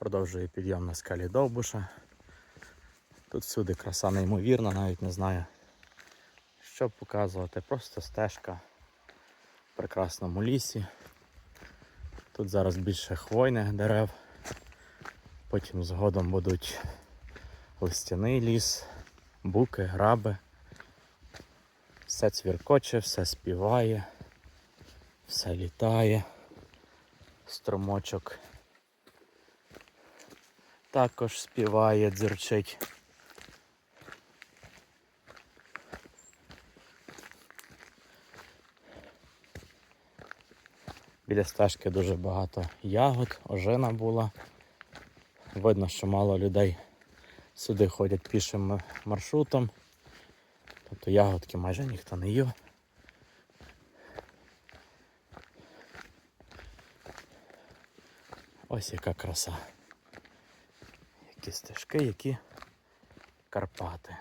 Продовжує підйом на скалі Довбуша. Тут всюди краса неймовірна, навіть не знаю, що показувати. Просто стежка в прекрасному лісі. Тут зараз більше хвойних дерев. Потім згодом будуть листяний ліс, буки, граби. Все цвіркоче, все співає, все літає. Струмочок також співає, дзюрчить. Біля стежки дуже багато ягод, ожина була. Видно, що мало людей сюди ходять пішим маршрутом. Тобто ягодки майже ніхто не їв. Ось яка краса. Які стежки, які Карпати.